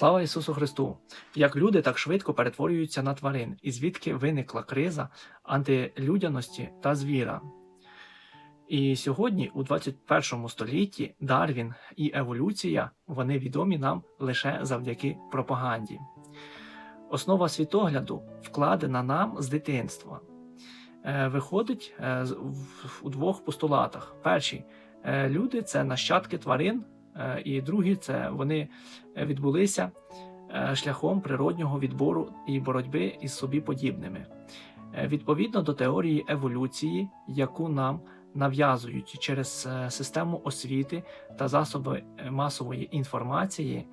Слава Ісусу Христу! Як люди так швидко перетворюються на тварин, і звідки виникла криза антилюдяності та звіра. І сьогодні, у 21 столітті, Дарвін і еволюція вони відомі нам лише завдяки пропаганді. Основа світогляду вкладена нам з дитинства. Е, Виходить е, у двох постулатах. Перший е, люди це нащадки тварин, і другий це вони е, відбулися е, шляхом природнього відбору і боротьби із собі подібними. Е, Відповідно до теорії еволюції, яку нам нав'язують через е, систему освіти та засоби е, масової інформації,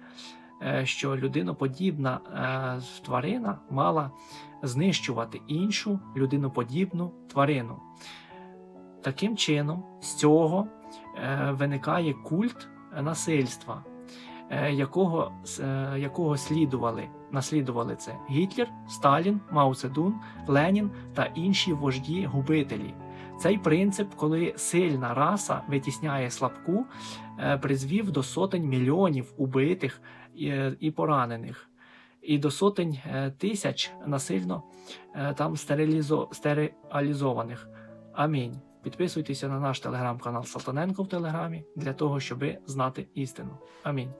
е, що людиноподібна е, тварина мала знищувати іншу людиноподібну тварину. Таким чином, з цього е, виникає культ насильства, е, якого, е, якого слідували, наслідували це Гітлер, Сталін, Мао Цедун, Ленін та інші вожді-губителі. Цей принцип, коли сильна раса витісняє слабку, е, призвів до сотень мільйонів убитих і, поранених, і до сотень е, тисяч насильно е, там стерилізо, стереалізованих. Амінь. Підписуйтеся на наш телеграм-канал Салтаненко в Телеграмі для того, щоби знати істину. Амінь.